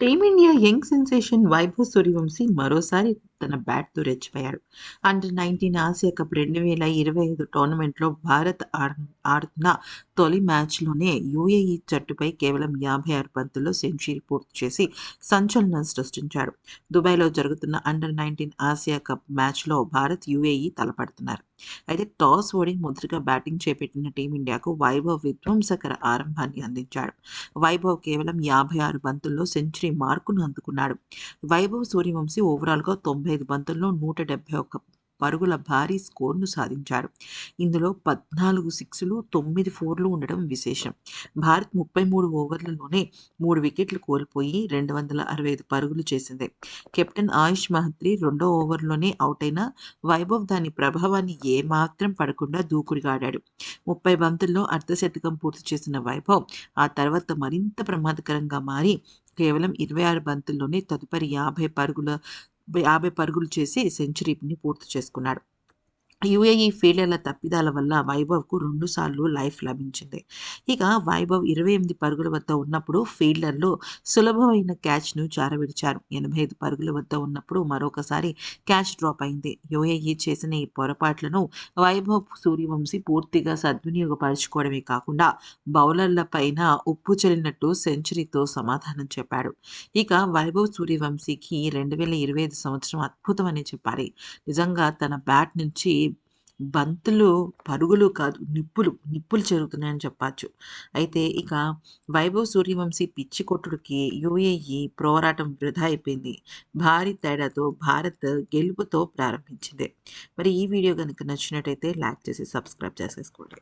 team India young sensation Vaibhav Suryavanshi మరోసారి తన బ్యాట్తో రెచ్చిపోయాడు. అండర్ నైన్టీన్ ఆసియా కప్ రెండు వేల ఇరవై ఐదు టోర్నమెంట్లో భారత్ ఆడుతున్న తొలి మ్యాచ్లోనే యూఏఈ జట్టుపై కేవలం యాభై ఆరు బంతుల్లో సెంచరీ పూర్తి చేసి సంచలనం సృష్టించాడు. దుబాయ్లో జరుగుతున్న అండర్ నైన్టీన్ ఆసియా కప్ మ్యాచ్లో భారత్ యూఏఈ తలపడుతున్నారు. అయితే టాస్ ఓడి ముద్రగా బ్యాటింగ్ చేపట్టిన టీమిండియాకు వైభవ్ విధ్వంసకర ఆరంభాన్ని అందించాడు. వైభవ్ కేవలం యాభై ఆరు బంతుల్లో సెంచరీ మార్కును అందుకున్నాడు. వైభవ్ సూర్యవంశీ ఓవరాల్గా తొంభై ఐదు బంతుల్లో నూట డెబ్బై ఒక్క పరుగుల భారీ స్కోర్ను సాధించాడు ఇందులో పద్నాలుగు సిక్స్లు తొమ్మిది ఫోర్లు ఉండడం విశేషం. భారత్ ముప్పై మూడు ఓవర్లలోనే మూడు వికెట్లు కోల్పోయి రెండు వందల అరవై ఐదు పరుగులు చేసింది. కెప్టెన్ ఆయుష్ మహత్రి రెండో ఓవర్లోనే అవుట్ అయిన వైభవ్ దాని ప్రభావాన్ని ఏమాత్రం పడకుండా దూకుడుగాడాడు. ముప్పై బంతుల్లో అర్ధశతకం పూర్తి చేసిన వైభవ్ ఆ తర్వాత మరింత ప్రమాదకరంగా మారి కేవలం ఇరవై ఆరు బంతుల్లోనే తదుపరి యాభై పరుగుల యాభై పరుగులు చేసి సెంచరీని పూర్తి చేసుకున్నాడు. యుఏఈ ఫీల్డర్ల తప్పిదాల వల్ల వైభవ్కు రెండుసార్లు లైఫ్ లభించింది. ఇక వైభవ్ ఇరవై ఎనిమిది పరుగుల వద్ద ఉన్నప్పుడు ఫీల్డర్లు సులభమైన క్యాచ్ను జారవిడిచారు. ఎనభై ఐదు పరుగుల వద్ద ఉన్నప్పుడు మరొకసారి క్యాచ్ డ్రాప్ అయింది. యుఏఈ చేసిన ఈ పొరపాట్లను వైభవ్ సూర్యవంశీ పూర్తిగా సద్వినియోగపరచుకోవడమే కాకుండా బౌలర్ల పైన ఉప్పు చల్లినట్టు సెంచరీతో సమాధానం చెప్పాడు. ఇక వైభవ్ సూర్యవంశీకి రెండు వేల ఇరవై ఐదు సంవత్సరం అద్భుతమని చెప్పాలి. నిజంగా తన బ్యాట్ నుంచి బంతులు పరుగులు కాదు నిప్పులు నిప్పులు చెరుగుతున్నాయని చెప్పచ్చు. అయితే ఇక వైభవ్ సూర్యవంశీ పిచ్చి కొట్టుడికి యుఏఈ పోరాటం వృధా అయిపోయింది. భారీ తేడాతో భారత్ గెలుపుతో ప్రారంభించింది. మరి ఈ వీడియో కనుక నచ్చినట్టయితే లైక్ చేసి సబ్స్క్రైబ్ చేసేసుకోండి.